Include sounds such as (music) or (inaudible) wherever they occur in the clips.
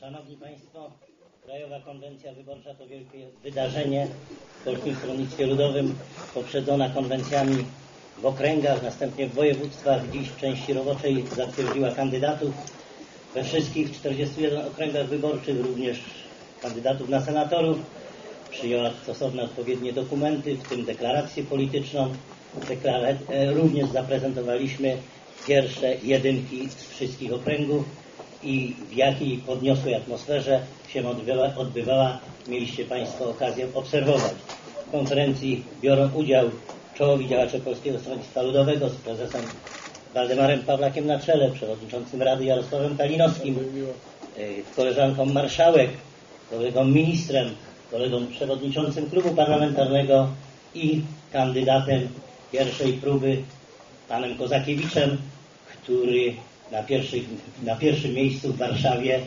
Szanowni Państwo, Krajowa Konwencja Wyborcza to wielkie wydarzenie w Polskim Stronnictwie Ludowym, poprzedzona konwencjami w okręgach, następnie w województwach. Dziś w części roboczej zatwierdziła kandydatów we wszystkich 41 okręgach wyborczych, również kandydatów na senatorów. Przyjęła stosowne odpowiednie dokumenty, w tym deklarację polityczną. E, również zaprezentowaliśmy pierwsze jedynki z wszystkich okręgów i w jakiej podniosłej atmosferze się odbywa, odbywała, mieliście Państwo okazję obserwować. W konferencji biorą udział czołowi działacze Polskiego Stronnictwa Ludowego z prezesem Waldemarem Pawlakiem na czele, przewodniczącym Rady Jarosławem Kalinowskim, y, koleżanką marszałek, kolegą ministrem, kolegą przewodniczącym klubu parlamentarnego i kandydatem pierwszej próby, panem Kozakiewiczem, który na, pierwszych, na pierwszym miejscu w Warszawie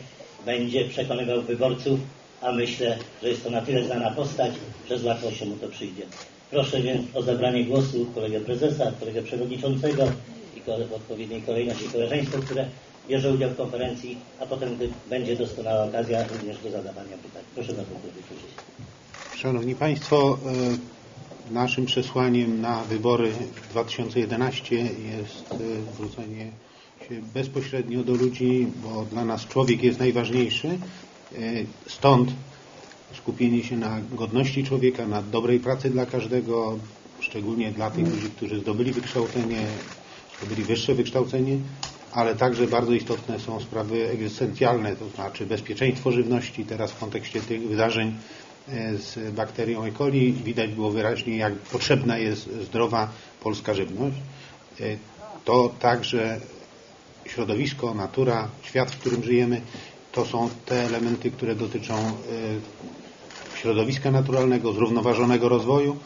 będzie przekonywał wyborców, a myślę, że jest to na tyle znana postać, że z łatwością mu to przyjdzie. Proszę więc o zabranie głosu kolegę prezesa, kolegę przewodniczącego i w odpowiedniej kolejności koleżeństwo, które bierze udział w konferencji, a potem będzie doskonała okazja również do zadawania pytań. Proszę bardzo, wypowiedzieć. Szanowni Państwo, e, naszym przesłaniem na wybory 2011 jest e, zwrócenie się bezpośrednio do ludzi, bo dla nas człowiek jest najważniejszy. E, stąd skupienie się na godności człowieka, na dobrej pracy dla każdego, szczególnie dla tych ludzi, którzy zdobyli wykształcenie, zdobyli wyższe wykształcenie, ale także bardzo istotne są sprawy egzystencjalne, to znaczy bezpieczeństwo żywności. Teraz w kontekście tych wydarzeń e, z bakterią E. coli widać było wyraźnie, jak potrzebna jest zdrowa polska żywność. E, to także środowisko, natura, świat, w którym żyjemy, to są te elementy, które dotyczą e, środowiska naturalnego, zrównoważonego rozwoju.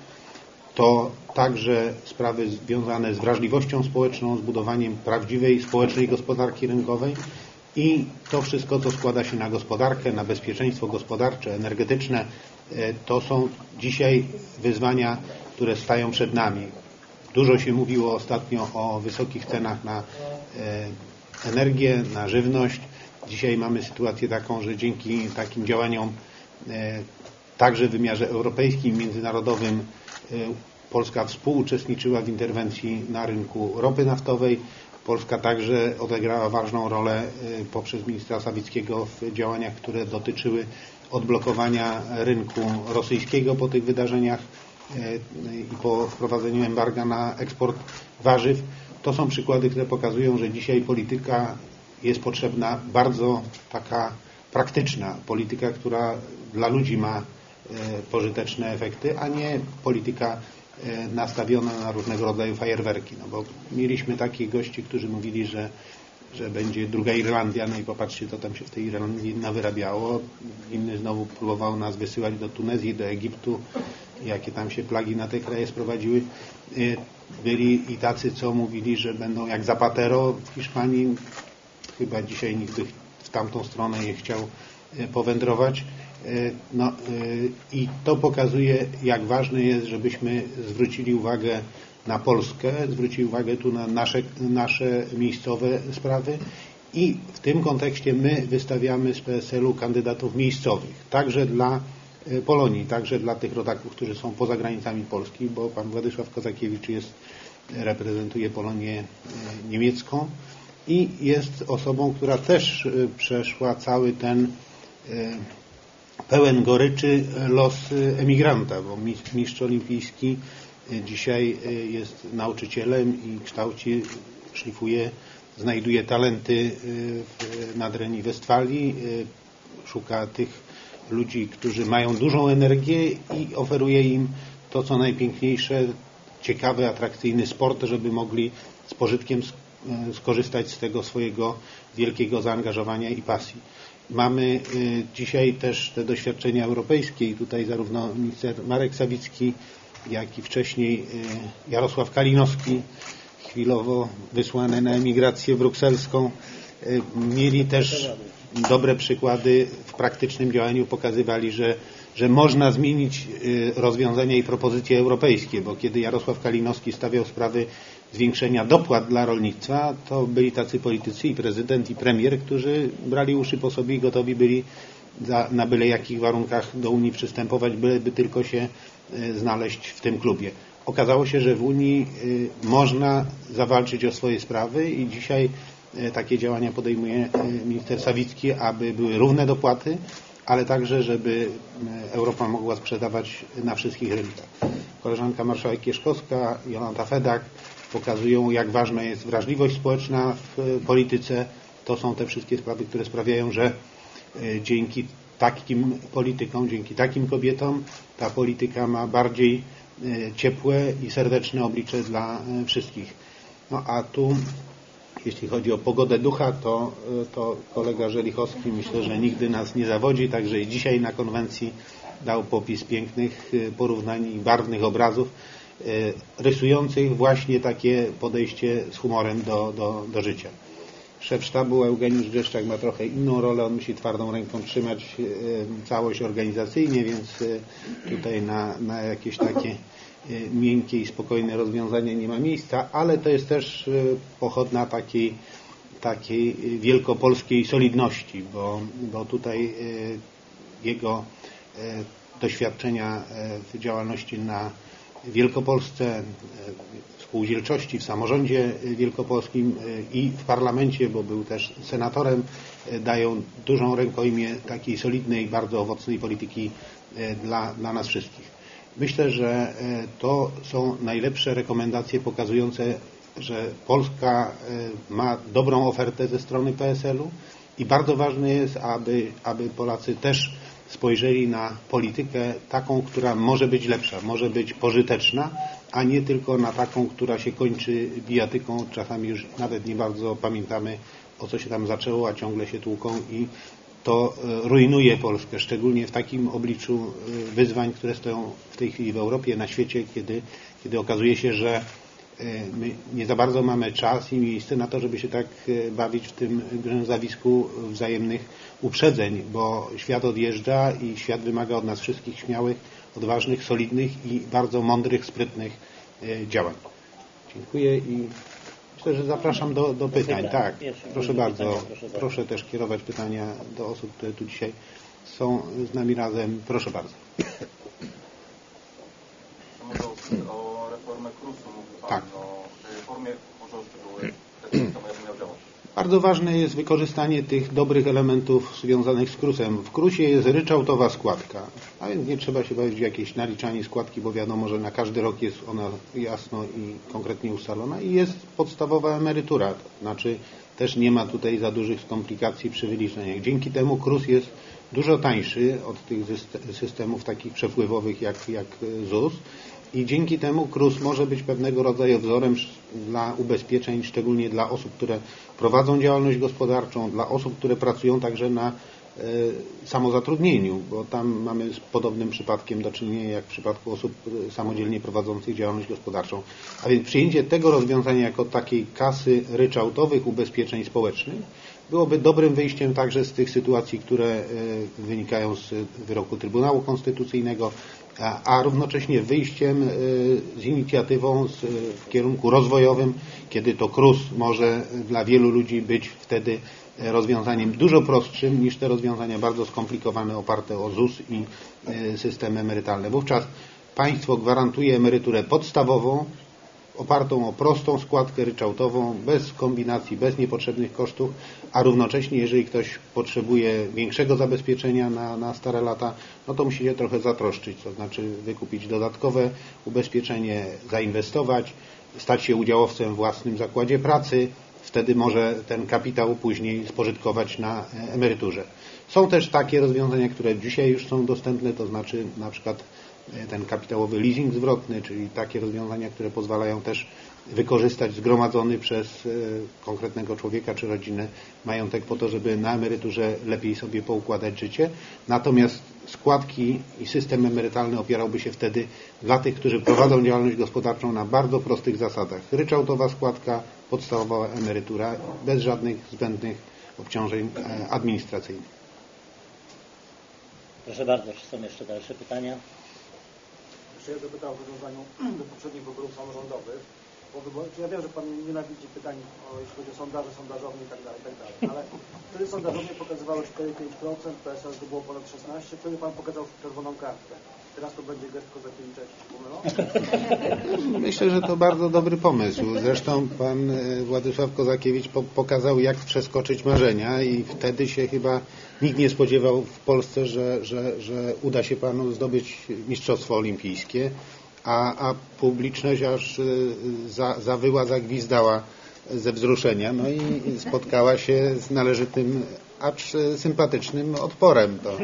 To także sprawy związane z wrażliwością społeczną, z budowaniem prawdziwej społecznej gospodarki rynkowej i to wszystko, co składa się na gospodarkę, na bezpieczeństwo gospodarcze, energetyczne, e, to są dzisiaj wyzwania, które stają przed nami. Dużo się mówiło ostatnio o wysokich cenach na e, energię, na żywność. Dzisiaj mamy sytuację taką, że dzięki takim działaniom e, także w wymiarze europejskim, międzynarodowym e, Polska współuczestniczyła w interwencji na rynku ropy naftowej. Polska także odegrała ważną rolę poprzez ministra Sawickiego w działaniach, które dotyczyły odblokowania rynku rosyjskiego po tych wydarzeniach i po wprowadzeniu embarga na eksport warzyw. To są przykłady, które pokazują, że dzisiaj polityka jest potrzebna bardzo taka praktyczna, polityka, która dla ludzi ma e, pożyteczne efekty, a nie polityka e, nastawiona na różnego rodzaju fajerwerki. No bo mieliśmy takich gości, którzy mówili, że, że będzie druga Irlandia, no i popatrzcie, co tam się w tej Irlandii nawyrabiało. Inny znowu próbował nas wysyłać do Tunezji, do Egiptu, jakie tam się plagi na te kraje sprowadziły. E, byli i tacy, co mówili, że będą jak Zapatero w Hiszpanii. Chyba dzisiaj nikt w tamtą stronę nie chciał e, powędrować. E, no, I to pokazuje, jak ważne jest, żebyśmy zwrócili uwagę na Polskę, zwrócili uwagę tu na nasze, nasze miejscowe sprawy i w tym kontekście my wystawiamy z PSL-u kandydatów miejscowych, także dla Polonii, także dla tych rodaków, którzy są poza granicami Polski, bo pan Władysław Kozakiewicz jest, reprezentuje Polonię e, niemiecką i jest osobą, która też e, przeszła cały ten pełen goryczy los emigranta, bo mistrz olimpijski dzisiaj jest nauczycielem i kształci, szlifuje, znajduje talenty w Nadrenii Westfalii, szuka tych ludzi, którzy mają dużą energię i oferuje im to, co najpiękniejsze, ciekawy, atrakcyjny sport, żeby mogli z pożytkiem e, skorzystać z tego swojego wielkiego zaangażowania i pasji. Mamy e, dzisiaj też te doświadczenia europejskie i tutaj zarówno minister Marek Sawicki, jak i wcześniej e, Jarosław Kalinowski, chwilowo wysłany na emigrację brukselską, mieli też dobre przykłady w praktycznym działaniu pokazywali, że, że można zmienić y, rozwiązania i propozycje europejskie, bo kiedy Jarosław Kalinowski stawiał sprawy zwiększenia dopłat dla rolnictwa, to byli tacy politycy i prezydent i premier, którzy brali uszy po sobie i gotowi byli za, na byle jakich warunkach do Unii przystępować, byleby tylko się e, znaleźć w tym klubie. Okazało się, że w Unii e, można zawalczyć o swoje sprawy i dzisiaj takie działania podejmuje minister Sawicki, aby były równe dopłaty, ale także, żeby Europa mogła sprzedawać na wszystkich rynkach. Koleżanka marszałek Kieszkowska, Jolanta Fedak pokazują, jak ważna jest wrażliwość społeczna w polityce. To są te wszystkie sprawy, które sprawiają, że E, dzięki takim politykom, dzięki takim kobietom ta polityka ma bardziej e, ciepłe i serdeczne oblicze dla e, wszystkich. No a tu jeśli chodzi o pogodę ducha, to, to kolega Żelichowski myślę, że nigdy nas nie zawodzi, także i dzisiaj na konwencji dał popis pięknych porównań i barwnych obrazów rysujących właśnie takie podejście z humorem do, do, do życia. Szef sztabu Eugeniusz Grzeszczak ma trochę inną rolę, on musi twardą ręką trzymać e, całość organizacyjnie, więc e, tutaj na, na jakieś takie e, miękkie i spokojne rozwiązanie nie ma miejsca, ale to jest też pochodna takiej, takiej wielkopolskiej solidności, bo, bo tutaj jego doświadczenia w działalności na Wielkopolsce, spółdzielczości w samorządzie wielkopolskim i w parlamencie, bo był też senatorem, dają dużą rękojmię takiej solidnej, bardzo owocnej polityki dla, dla nas wszystkich. Myślę, że to są najlepsze rekomendacje pokazujące, że Polska ma dobrą ofertę ze strony PSL-u i bardzo ważne jest, aby, aby Polacy też spojrzeli na politykę taką, która może być lepsza, może być pożyteczna, a nie tylko na taką, która się kończy bijatyką. Czasami już nawet nie bardzo pamiętamy, o co się tam zaczęło, a ciągle się tłuką i to e, rujnuje Polskę, szczególnie w takim obliczu e, wyzwań, które stoją w tej chwili w Europie, na świecie, kiedy, kiedy okazuje się, że e, my nie za bardzo mamy czas i miejsce na to, żeby się tak bawić w tym zawisku wzajemnych uprzedzeń, bo świat odjeżdża i świat wymaga od nas wszystkich śmiałych, odważnych, solidnych i bardzo mądrych, sprytnych działań. Dziękuję i myślę, że zapraszam do, do pytań. Tak, proszę bardzo. Proszę też kierować pytania do osób, które tu dzisiaj są z nami razem. Proszę bardzo. O reformę KRUS-u mówił Pan. Tak. O miał działać. Bardzo ważne jest wykorzystanie tych dobrych elementów związanych z krusem. W krusie jest ryczałtowa składka, a więc nie trzeba się bawić w jakieś naliczanie składki, bo wiadomo, że na każdy rok jest ona jasno i konkretnie ustalona i jest podstawowa emerytura, znaczy też nie ma tutaj za dużych komplikacji przy wyliczeniach. Dzięki temu krus jest dużo tańszy od tych systemów takich przepływowych jak, jak ZUS i dzięki temu KRUS może być pewnego rodzaju wzorem dla ubezpieczeń, szczególnie dla osób, które prowadzą działalność gospodarczą, dla osób, które pracują także na e, samozatrudnieniu, bo tam mamy z podobnym przypadkiem do czynienia jak w przypadku osób samodzielnie prowadzących działalność gospodarczą. A więc przyjęcie tego rozwiązania jako takiej kasy ryczałtowych ubezpieczeń społecznych byłoby dobrym wyjściem także z tych sytuacji, które e, wynikają z wyroku Trybunału Konstytucyjnego, a równocześnie wyjściem e, z inicjatywą w kierunku rozwojowym, kiedy to KRUS może dla wielu ludzi być wtedy rozwiązaniem dużo prostszym niż te rozwiązania bardzo skomplikowane oparte o ZUS i systemy emerytalne. Wówczas państwo gwarantuje emeryturę podstawową, opartą o prostą składkę ryczałtową, bez kombinacji, bez niepotrzebnych kosztów, a równocześnie, jeżeli ktoś potrzebuje większego zabezpieczenia na, na stare lata, no to musi się trochę zatroszczyć, to znaczy wykupić dodatkowe ubezpieczenie, zainwestować, stać się udziałowcem w własnym zakładzie pracy, wtedy może ten kapitał później spożytkować na emeryturze. Są też takie rozwiązania, które dzisiaj już są dostępne, to znaczy na przykład ten kapitałowy leasing zwrotny, czyli takie rozwiązania, które pozwalają też wykorzystać zgromadzony przez e, konkretnego człowieka czy rodzinę majątek po to, żeby na emeryturze lepiej sobie poukładać życie. Natomiast składki i system emerytalny opierałby się wtedy dla tych, którzy prowadzą działalność gospodarczą na bardzo prostych zasadach. Ryczałtowa składka, podstawowa emerytura, bez żadnych zbędnych obciążeń e, administracyjnych. Proszę bardzo, czy są jeszcze dalsze pytania? Jeszcze ja zapytałem w nawiązaniu (clears throat) do poprzednich wyborów samorządowych. wyborach. Ja wiem, że Pan nienawidzi pytań, o, jeśli chodzi o sondaże, sondażownie i tak dalej, tak dalej. Ale wtedy sondażownie pokazywały 4-5%, PSL to było ponad 16%, wtedy Pan pokazał czerwoną kartkę. Teraz to będzie gest Kozakiewicza, jeśli się pomylą. (laughs) Myślę, że to bardzo dobry pomysł. Zresztą pan e, Władysław Kozakiewicz po pokazał, jak przeskoczyć marzenia i wtedy się chyba nikt nie spodziewał w Polsce, że, że, że uda się panu zdobyć Mistrzostwo Olimpijskie, a, a publiczność aż e, za, zawyła, zagwizdała ze wzruszenia, no i spotkała się z należytym, acz sympatycznym odporem. To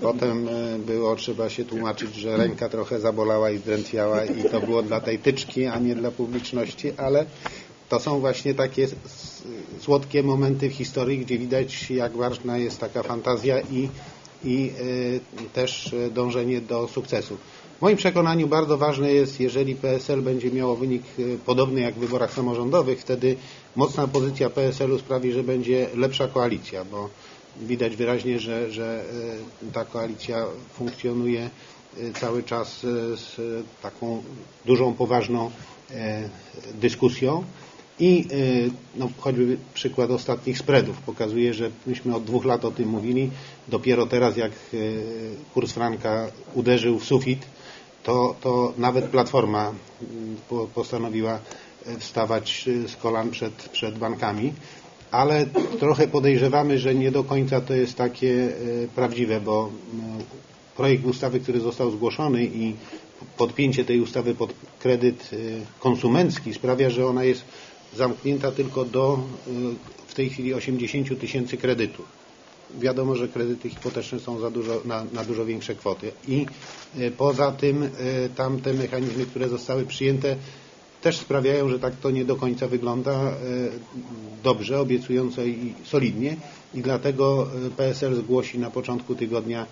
potem e, było trzeba się tłumaczyć, że ręka trochę zabolała i zdrętwiała i to było dla tej tyczki, a nie dla publiczności, ale to są właśnie takie słodkie momenty w historii, gdzie widać jak ważna jest taka fantazja i, i e, też e, dążenie do sukcesu. W moim przekonaniu bardzo ważne jest, jeżeli PSL będzie miało wynik e, podobny jak w wyborach samorządowych, wtedy mocna pozycja PSL-u sprawi, że będzie lepsza koalicja, bo widać wyraźnie, że, że ta koalicja funkcjonuje cały czas z taką dużą, poważną e, dyskusją. I y, no, choćby przykład ostatnich spreadów pokazuje, że myśmy od dwóch lat o tym mówili. Dopiero teraz, jak y, kurs franka uderzył w sufit, to, to nawet Platforma po- postanowiła y, wstawać y, z kolan przed, przed bankami. Ale trochę podejrzewamy, że nie do końca to jest takie y, prawdziwe, bo y, projekt ustawy, który został zgłoszony i podpięcie tej ustawy pod kredyt y, konsumencki sprawia, że ona jest zamknięta tylko do y, w tej chwili 80 tysięcy kredytów. Wiadomo, że kredyty hipoteczne są za dużo, na, na dużo większe kwoty. I y, poza tym y, tamte mechanizmy, które zostały przyjęte też sprawiają, że tak to nie do końca wygląda dobrze, obiecująco i solidnie i dlatego PSL zgłosi na początku tygodnia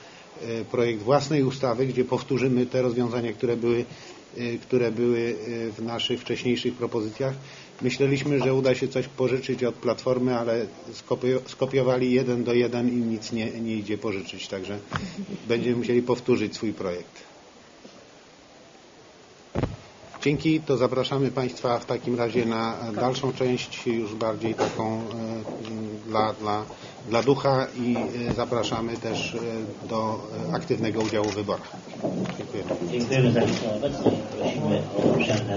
projekt własnej ustawy, gdzie powtórzymy te rozwiązania, które były, które były w naszych wcześniejszych propozycjach. Myśleliśmy, że uda się coś pożyczyć od Platformy, ale skopio- skopiowali jeden do jeden i nic nie, nie idzie pożyczyć, także będziemy musieli powtórzyć swój projekt. Dzięki, to zapraszamy Państwa w takim razie na dalszą część, już bardziej taką e, dla, dla, dla ducha i e, zapraszamy też e, do aktywnego udziału w wyborach. Dziękuję. Dziękujemy za liczną obecność. Prosimy o przerwę